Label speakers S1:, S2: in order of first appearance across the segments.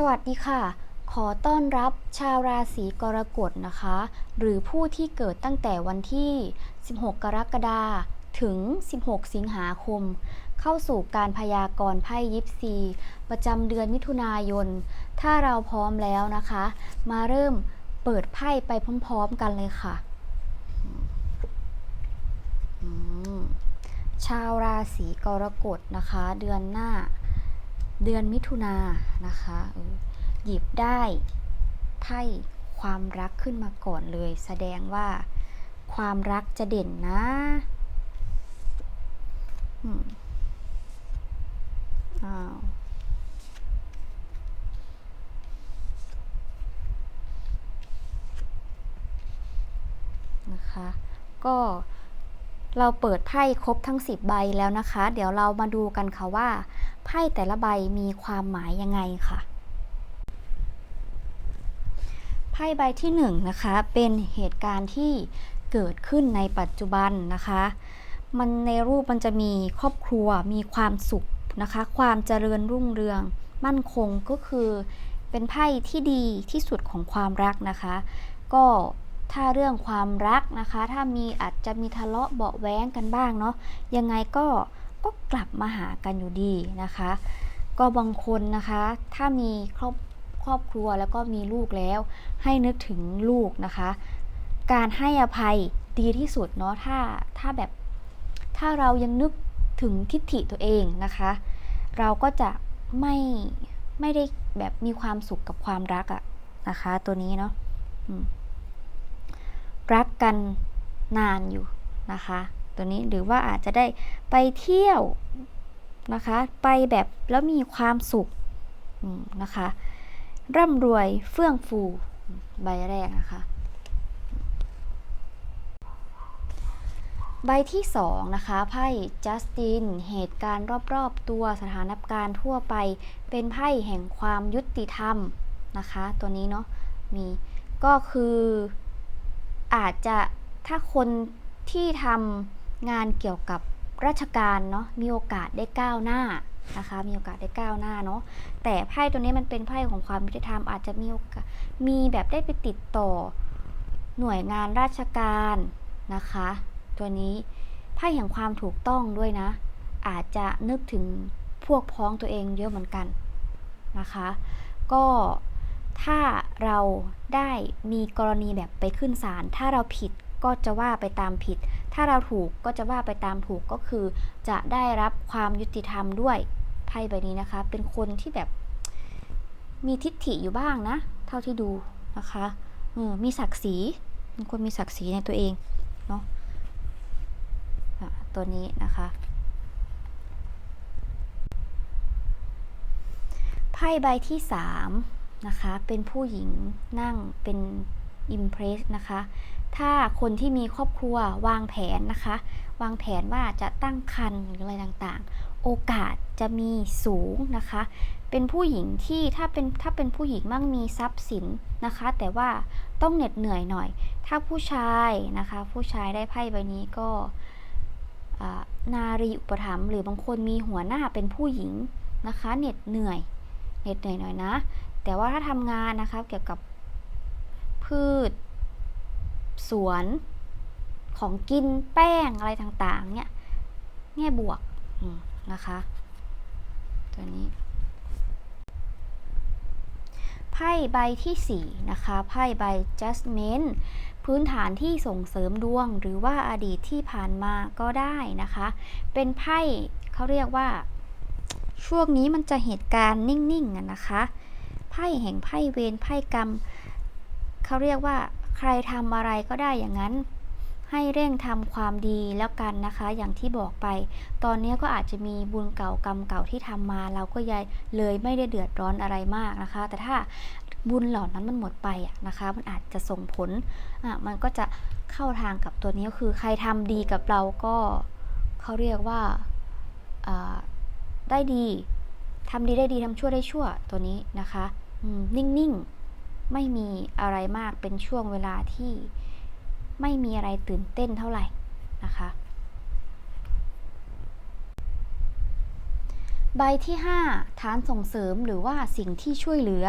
S1: สวัสดีค่ะ ขอต้อนรับชาวราศีกรกฎนะคะ หรือผู้ที่เกิดตั้งแต่วันที่ 16 กรกฎาคมถึง 16 สิงหาคม เข้าสู่การพยากรณ์ไพ่ยิปซี ประจำเดือนมิถุนายน ถ้าเราพร้อมแล้วนะคะ มาเริ่มเปิดไพ่ไปพร้อมๆกันเลยค่ะ ชาวราศีกรกฎนะคะ เดือนหน้า เดือนมิถุนานะคะหยิบได้ไพ่ความรักขึ้นมาก่อนเลย แสดงว่าความรักจะเด่นนะอืมอ้าวนะคะก็เราเปิดไพ่ครบทั้ง 10 ใบแล้วนะคะ เดี๋ยวเรามาดูกันค่ะว่า ไพ่แต่ละใบมีความหมายยังไงค่ะ ไพ่ใบที่1นงนะคะเป็นเหตุการณ์ที่เกิดขึ้นในปัจจุบันนะคะ มันในรูปมันจะมีครอบครัวมีความสุขนะคะ ความเจริญรุ่งเรือง มั่นคงก็คือเป็นไพ่ที่ดีที่สุดของความรักนะคะ ก็ถ้าเรื่องความรักนะคะ ถ้ามีอาจจะมีทะเลาะเบาะแว้งกันบ้างเนาะยังไงก็ ก็กลับมาหากันอยู่ดีนะคะ ก็บางคนนะคะ ถ้ามีครอบครอบครัวแล้วก็มีลูกแล้ว ให้นึกถึงลูกนะคะ การให้อภัยดีที่สุดเนาะถ้าถ้าแบบถ้าเรายังนึกถึงทิฏฐิตัวเองนะคะ เราก็จะไม่ไม่ได้แบบมีความสุขกับความรักอะนะคะ ตัวนี้เนาะรักกันนานอยู่นะคะ ตัวนี้หรือว่าอาจจะได้ไปเที่ยวนะคะ ไปแบบแล้วมีความสุขนะคะ ร่ำรวยเฟื่องฟูใบแรกนะคะ ใบที่สองนะคะไพ่จัสตินเหตุการณ์รอบๆตัวสถานการณ์ทั่วไปเป็นไพ่แห่งความยุติธรรมนะคะ ตัวนี้เนาะมีก็คืออาจจะถ้าคนที่ทำ งานเกี่ยวกับราชการเนาะมีโอกาสได้ก้าวหน้านะคะ มีโอกาสได้ก้าวหน้าเนาะแต่ไพ่ตัวนี้มันเป็นไพ่ของความยุติธรรมอาจจะมีโอกาสมีแบบได้ไปติดต่อหน่วยงานราชการนะคะ ตัวนี้ไพ่แห่งความถูกต้องด้วยนะ อาจจะนึกถึงพวกพ้องตัวเองเยอะเหมือนกันนะคะ ก็ถ้าเราได้มีกรณีแบบไปขึ้นศาลถ้าเราผิดก็จะว่าไปตามผิด ถ้าเราถูกก็จะว่าไปตามถูกก็คือ จะได้รับความยุติธรรมด้วยไพ่ใบนี้นะคะ เป็นคนที่แบบ มีทิฏฐิอยู่บ้างนะ เท่าที่ดูนะคะมีศักดิ์ศรีเป็นคนมีศักดิ์ศรีในตัวเองเนาะตัวนี้นะคะไพ่ใบที่3นะคะ เป็นผู้หญิงนั่งเป็น อิมเพรสนะคะ ถ้าคนที่มีครอบครัววางแผนนะคะ วางแผนว่าจะตั้งครรภ์หรืออะไรต่างๆ โอกาสจะมีสูงนะคะ เป็นผู้หญิงที่ถ้าเป็นถ้าเป็นผู้หญิงมั่งมีทรัพย์สินนะคะ แต่ว่าต้องเหน็ดเหนื่อยหน่อย ถ้าผู้ชายนะคะ ผู้ชายได้ไพ่ใบนี้ก็นารีอุปถัมภ์หรือบางคนมีหัวหน้าเป็นผู้หญิงนะคะเหน็ดเหนื่อยเหน็ดเหนื่อยหน่อยนะ แต่ว่าถ้าทำงานนะคะเกี่ยวกับ พืช สวน ของกินแป้งอะไรต่างๆ เนี่ยแง่บวกนะคะ ตัวนี้ไพ่ใบที่ 4 นะคะ ไพ่ใบ Judgment พื้นฐานที่ส่งเสริมดวง หรือว่าอดีตที่ผ่านมาก็ได้นะคะ เป็นไพ่เขาเรียกว่า ช่วงนี้มันจะเหตุการณ์นิ่งๆนะคะ ไพ่แห่งไพ่เวรไพ่กรรม เขาเรียกว่า ใครทำอะไรก็ได้อย่างนั้น ให้เร่งทำความดีแล้วกันนะคะ อย่างที่บอกไป ตอนนี้ก็อาจจะมีบุญเก่ากรรมเก่าที่ทำมา เราก็ยัยเลยไม่ได้เดือดร้อนอะไรมากนะคะ แต่ถ้าบุญเหล่านั้นมันหมดไปอะนะคะ มันอาจจะส่งผลอะมันก็จะเข้าทางกับตัวนี้ก็คือใครทำดีกับเราก็เขาเรียกว่าได้ดีทำดีได้ดีทำชั่วได้ชั่วตัวนี้นะคะนิ่งๆ ไม่มีอะไรมากเป็นช่วงเวลาที่ไม่มีอะไรตื่นเต้นเท่าไหร่นะคะ ใบที่ 5 ฐานส่งเสริมหรือว่าสิ่งที่ช่วยเหลือ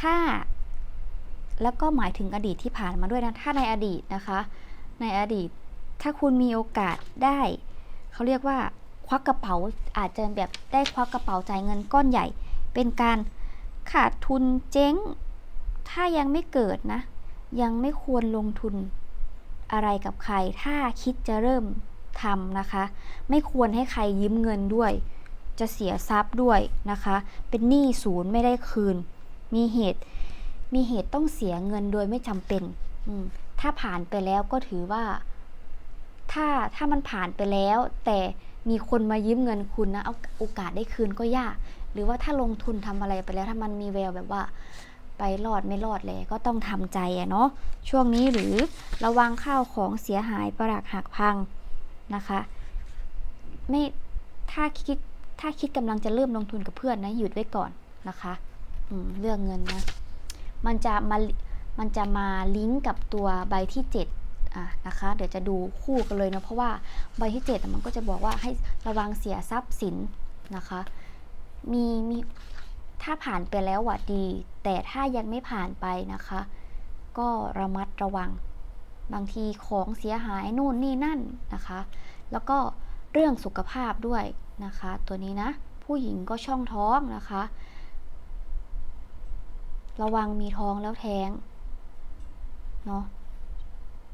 S1: ถ้า แล้วก็หมายถึงอดีตที่ผ่านมาด้วยนะ ถ้าในอดีตนะคะ ในอดีตถ้าคุณมีโอกาสได้ เขาเรียกว่าควักกระเป๋าอาจจะแบบได้ควักกระเป๋าจ่ายเงินก้อนใหญ่ เป็นการขาดทุนเจ๊ง ถ้ายังไม่เกิดนะ ยังไม่ควรลงทุนอะไรกับใคร ถ้าคิดจะเริ่มทำนะคะ ไม่ควรให้ใครยืมเงินด้วย จะเสียทรัพย์ด้วยนะคะ เป็นหนี้ศูนย์ไม่ได้คืน มีเหตุ มีเหตุต้องเสียเงินโดยไม่จำเป็น ถ้าผ่านไปแล้วก็ถือว่า ถ้าถ้ามันผ่านไปแล้ว แต่มีคนมายืมเงินคุณนะเอาโอกาสได้คืนก็ยาก หรือว่าถ้าลงทุนทำอะไรไปแล้ว ถ้ามันมีแววแบบว่า ไปรอดไม่รอดเลยก็ต้องทำใจอะเนาะช่วงนี้หรือระวังข้าวของเสียหายประหลักหักพังนะคะ ไม่ถ้าคิดถ้าคิดกำลังจะเริ่มลงทุนกับเพื่อนนะหยุดไว้ก่อนนะคะเรื่องเงินนะมันจะมามันจะมาลิงก์กับตัวใบที่7อะนะคะ เดี๋ยวจะดูคู่กันเลยนะเพราะว่าใบที่7มันก็จะบอกว่าให้ระวังเสียทรัพย์สินนะคะ มีมี ถ้าผ่านไปแล้วอะดี แต่ถ้ายังไม่ผ่านไปนะคะ ก็ระมัดระวัง บางทีของเสียหายนู่นนี่นั่นนะคะ แล้วก็เรื่องสุขภาพด้วยนะคะ ตัวนี้นะ ผู้หญิงก็ช่องท้องนะคะ ระวังมีท้องแล้วแท้งเนาะ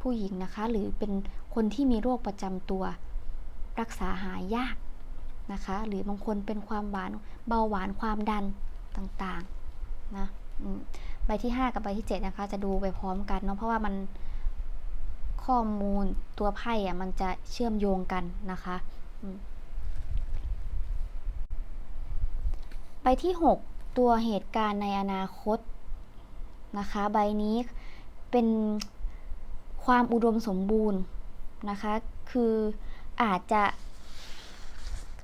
S1: ผู้หญิงนะคะ หรือเป็นคนที่มีโรคประจำตัว รักษาหายยากนะคะ หรือบางคนเป็นความหวานเบาหวานความดัน ต่างๆนะใบที่ 5 กับใบที่ 7 นะคะ จะดูไปพร้อมกันเนาะเพราะว่ามันข้อมูลตัวไพ่อะมันจะเชื่อมโยงกันนะคะใบที่ 6 ตัวเหตุการณ์ในอนาคตนะคะ ใบนี้เป็นความอุดมสมบูรณ์นะคะ คืออาจจะ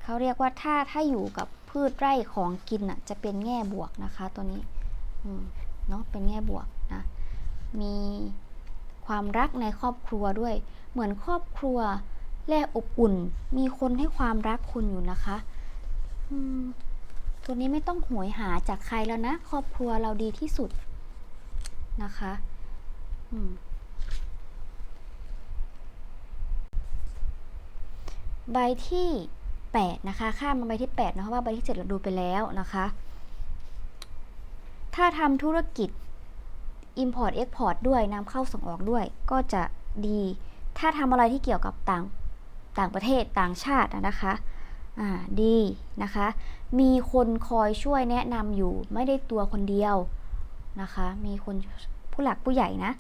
S1: เขาเรียกว่าถ้าถ้าอยู่กับ พืชไร่ของกินอะจะเป็นแง่บวกนะคะตัวนี้เนาะเป็นแง่บวกนะมีความรักในครอบครัวด้วย เหมือนครอบครัวแลอบอุ่น มีคนให้ความรักคุณอยู่นะคะตัวนี้ไม่ต้องหวยหาจากใครแล้วนะ ครอบครัวเราดีที่สุดนะคะใบที่ 8 นะคะ ข้ามมาใบที่ 8 นะเพราะว่าใบที่ 7 เราดูไปแล้วนะคะ ถ้าทำธุรกิจ Import Export ด้วยนำเข้าส่งออกด้วย ก็จะดี ถ้าทำอะไรที่เกี่ยวกับต่างต่างประเทศต่างชาตินะคะอ่าดีนะคะ มีคนคอยช่วยแนะนำอยู่ไม่ได้ตัวคนเดียวนะคะ มีคนผู้หลักผู้ใหญ่นะ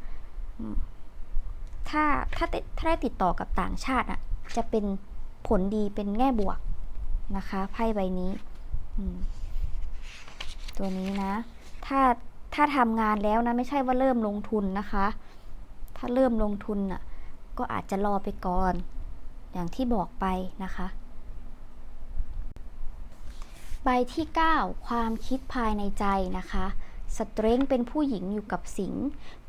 S1: ถ้าถ้าถ้าได้ติดต่อกับต่างชาติอะจะเป็นผลดีเป็นแง่บวก นะคะไพ่ใบนี้ตัวนี้นะ ถ้าถ้าทำงานแล้วนะ ไม่ใช่ว่าเริ่มลงทุนนะคะ ถ้าเริ่มลงทุนอะ ก็อาจจะรอไปก่อน อย่างที่บอกไปนะคะ ใบที่ 9 ความคิดภายในใจนะคะสเตรงเป็นผู้หญิงอยู่กับสิง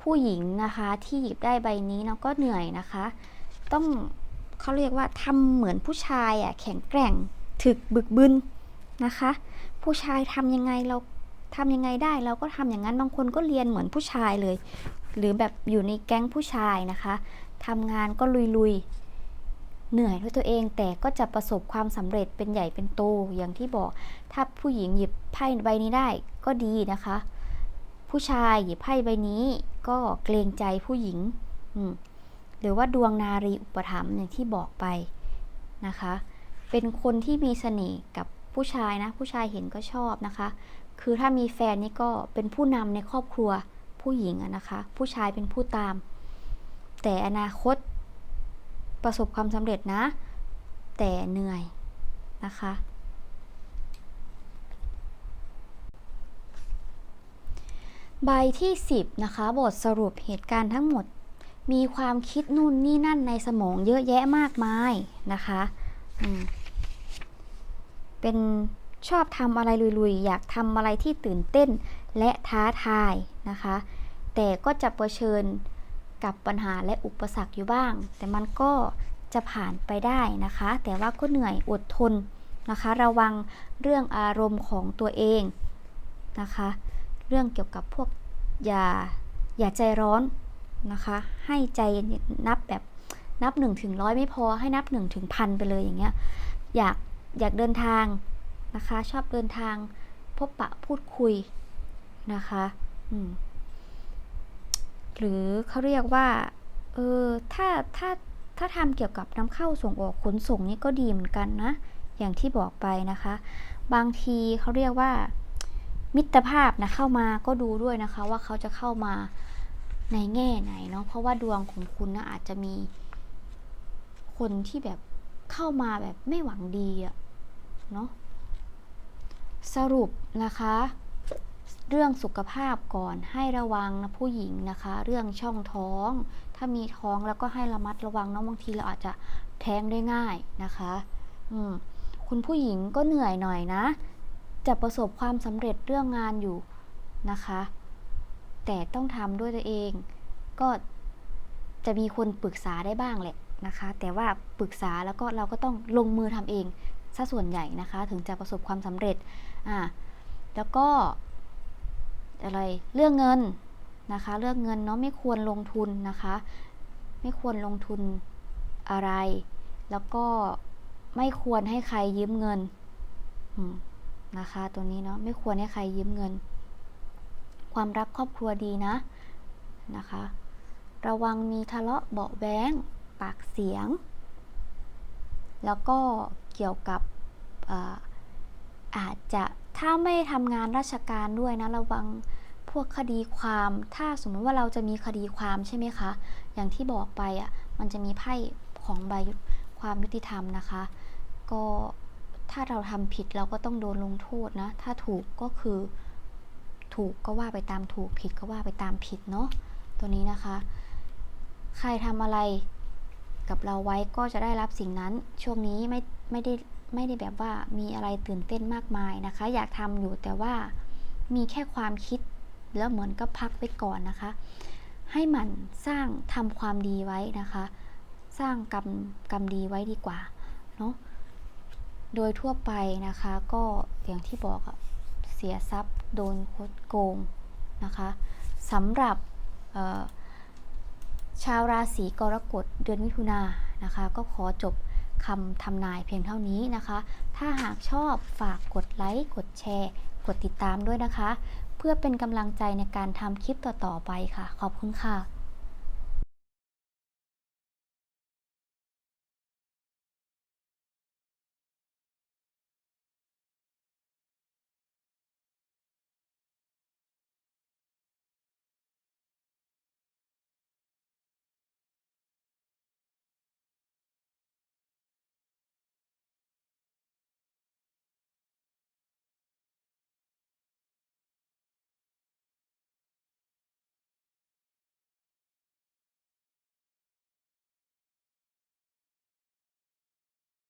S1: ผู้หญิงนะคะที่หยิบได้ใบนี้เนาะก็เหนื่อยนะคะ ต้องเขาเรียกว่าทำเหมือนผู้ชายอะ่ะแข็งแกร่ง ถึกบึกบึนนะคะ ผู้ชายทำยังไงเราทำยังไงได้ เราก็ทำอย่างนั้นบางคนก็เรียนเหมือนผู้ชายเลย หรือแบบอยู่ในแก๊งผู้ชายนะคะทำงานก็ลุยๆ เหนื่อยด้วยตัวเองแต่ก็จะประสบความสำเร็จเป็นใหญ่เป็นโตอย่างที่บอก ถ้าผู้หญิงหยิบไพ่ใบนี้ได้ก็ดีนะคะ ผู้ชายหยิบไพ่ใบนี้ก็เกรงใจผู้หญิงหรือว่าดวงนารีอุปถัมภ์อย่างที่บอกไปนะคะ เป็นคนที่มีเสน่ห์กับผู้ชายนะ ผู้ชายเห็นก็ชอบนะคะ คือถ้ามีแฟนนี่ก็เป็นผู้นำในครอบครัวผู้หญิงอะนะคะ ผู้ชายเป็นผู้ตาม แต่อนาคตประสบความสำเร็จนะ แต่เหนื่อยนะคะ ใบที่ 10 นะคะ บทสรุปเหตุการณ์ทั้งหมด มีความคิดนู่นนี่นั่นในสมองเยอะแยะมากมายนะคะอืม เป็นชอบทำอะไรลุยๆ อยากทำอะไรที่ตื่นเต้นและท้าทายนะคะ แต่ก็จะเผชิญกับปัญหาและอุปสรรคอยู่บ้าง แต่มันก็จะผ่านไปได้นะคะ แต่ว่าก็เหนื่อยอดทนนะคะ ระวังเรื่องอารมณ์ของตัวเองนะคะ เรื่องเกี่ยวกับพวกอย่าอย่าใจร้อนนะคะ ให้ใจนับแบบนับ1นถึงร้อยไม่พอให้นับ1นถึงพันไปเลยอย่างเงี้ย อยาก อยากเดินทางนะคะ ชอบเดินทางพบปะพูดคุยนะคะหรือเขาเรียกว่าเออถ้าถ้าถ้าทำเกี่ยวกับนำเข้าส่งออกขนส่งนี่ก็ดีเหมือนกันนะ อย่างที่บอกไปนะคะ บางทีเขาเรียกว่า มิตรภาพนะเข้ามาก็ดูด้วยนะคะว่าเขาจะเข้ามาในแง่ไหนเนาะเพราะว่าดวงของคุณนะอาจจะมีคนที่แบบเข้ามาแบบไม่หวังดีอะ เนาะสรุปนะคะ เรื่องสุขภาพก่อนให้ระวังนะผู้หญิงนะคะ เรื่องช่องท้อง ถ้ามีท้องแล้วก็ให้ระมัดระวังเนาะบางทีเราอาจจะแท้งได้ง่ายนะคะอืมคุณผู้หญิงก็เหนื่อยหน่อยนะ จะประสบความสำเร็จเรื่องงานอยู่นะคะ แต่ต้องทำด้วยตัวเอง ก็จะมีคนปรึกษาได้บ้างแหละนะคะ แต่ว่าปรึกษาแล้วก็เราก็ต้องลงมือทำเอง ซะส่วนใหญ่นะคะ ถึงจะประสบความสำเร็จอ่าแล้วก็อะไรเรื่องเงินนะคะ เรื่องเงินเนาะไม่ควรลงทุนนะคะ ไม่ควรลงทุนอะไร แล้วก็ไม่ควรให้ใครยืมเงินนะคะ ตัวนี้เนาะไม่ควรให้ใครยืมเงิน ความรักครอบครัวดีนะนะคะ ระวังมีทะเลาะเบาแว้งปากเสียง แล้วก็ เกี่ยวกับอาจจะถ้าไม่ทำงานราชการด้วยนะระวังพวกคดีความ ถ้าสมมติว่าเราจะมีคดีความใช่ไหมคะ อย่างที่บอกไปอะ่ะมันจะมีไพ่ของใบความยุติธรรมนะคะ ก็ถ้าเราทำผิดเราก็ต้องโดนลงโทษนะ ถ้าถูกก็คือถูกก็ว่าไปตามถูกผิดก็ว่าไปตามผิดเนาะตัวนี้นะคะ ใครทำอะไร กับเราไว้ก็จะได้รับสิ่งนั้น ช่วงนี้ไม่ไม่ได้ไม่ได้แบบว่ามีอะไรตื่นเต้นมากมายนะคะ อยากทำอยู่แต่ว่ามีแค่ความคิดแล้วเหมือนก็พักไปก่อนนะคะ ให้หมันสร้างทำความดีไว้นะคะ สร้างกรรมกรรมดีไว้ดีกว่าเนาะโดยทั่วไปนะคะก็อย่างที่บอกอะเสียทรัพย์โดนคดโกงนะคะสำหรับ ชาวราศีกรกฎเดือนมิถุนายนนะคะ ก็ขอจบคำทำนายเพียงเท่านี้นะคะ ถ้าหากชอบฝากกดไลค์ กดแชร์ กดติดตามด้วยนะคะ เพื่อเป็นกำลังใจในการทำคลิปต่อๆไปค่ะ ขอบคุณค่ะ